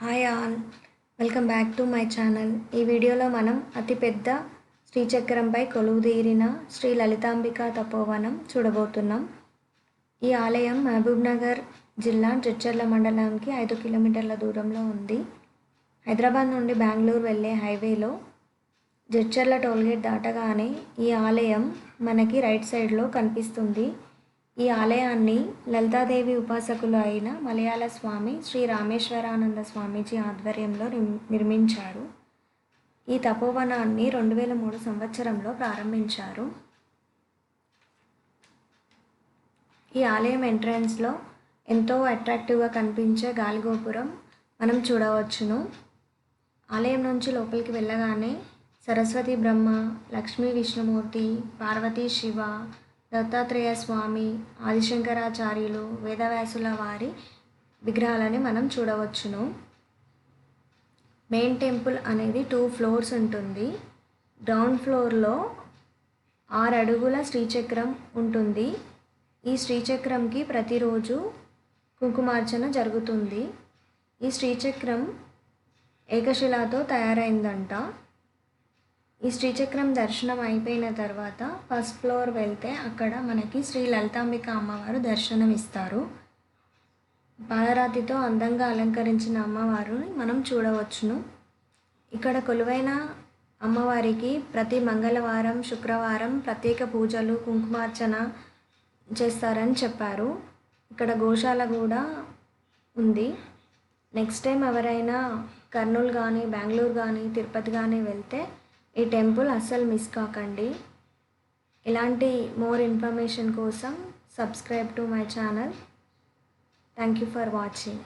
Hi all welcome back to my channel ఈ వీడియోలో మనం అతిపెద్ద శ్రీచక్రంపై కొలువుదీరిన శ్రీ లలితాంబిక తపోవనం చూడబోతున్నాం. ఈ ఆలయం మహబూబ్నగర్ జిల్లా జడ్చర్ల మండలానికి ఐదు కిలోమీటర్ల దూరంలో ఉంది. హైదరాబాద్ నుండి బెంగళూరు వెళ్ళే హైవేలో జడ్చర్ల టోల్గేట్ దాటగానే ఈ ఆలయం మనకి రైట్ సైడ్లో కనిపిస్తుంది. ఈ ఆలయాన్ని లలితాదేవి ఉపాసకులు అయిన మలయాళ స్వామి శ్రీ రామేశ్వరానంద స్వామీజీ ఆధ్వర్యంలో నిర్మించారు. ఈ తపోవనాన్ని రెండు వేల మూడు సంవత్సరంలో ప్రారంభించారు. ఈ ఆలయం ఎంట్రన్స్లో ఎంతో అట్రాక్టివ్గా కనిపించే గాలిగోపురం మనం చూడవచ్చును. ఆలయం నుంచి లోపలికి వెళ్ళగానే సరస్వతి బ్రహ్మ లక్ష్మీ విష్ణుమూర్తి పార్వతీ శివ దత్తాత్రేయ స్వామి ఆదిశంకరాచార్యులు వేదవ్యాసుల వారి విగ్రహాలని మనం చూడవచ్చును. మెయిన్ టెంపుల్ అనేది టూ ఫ్లోర్స్ ఉంటుంది. గ్రౌండ్ ఫ్లోర్లో ఆరు అడుగుల శ్రీచక్రం ఉంటుంది. ఈ శ్రీచక్రంకి ప్రతిరోజు కుంకుమార్చన జరుగుతుంది. ఈ శ్రీచక్రం ఏకశిలాతో తయారైందంట. ఈ శ్రీచక్రం దర్శనం అయిపోయిన తర్వాత ఫస్ట్ ఫ్లోర్ వెళ్తే అక్కడ మనకి శ్రీ లలితాంబిక అమ్మవారు దర్శనం ఇస్తారు పాలరాతితో అందంగా అలంకరించిన అమ్మవారిని మనం చూడవచ్చును. ఇక్కడ కొలువైన అమ్మవారికి ప్రతి మంగళవారం శుక్రవారం ప్రత్యేక పూజలు కుంకుమార్చన చేస్తారని చెప్పారు. ఇక్కడ గోశాల కూడా ఉంది. నెక్స్ట్ టైం ఎవరైనా కర్నూలు కానీ బెంగళూరు కానీ తిరుపతి కానీ వెళ్తే ఈ టెంపుల్ అస్సలు మిస్ కాకండి. ఇలాంటి మోర్ ఇన్ఫర్మేషన్ కోసం subscribe to my channel thank you for watching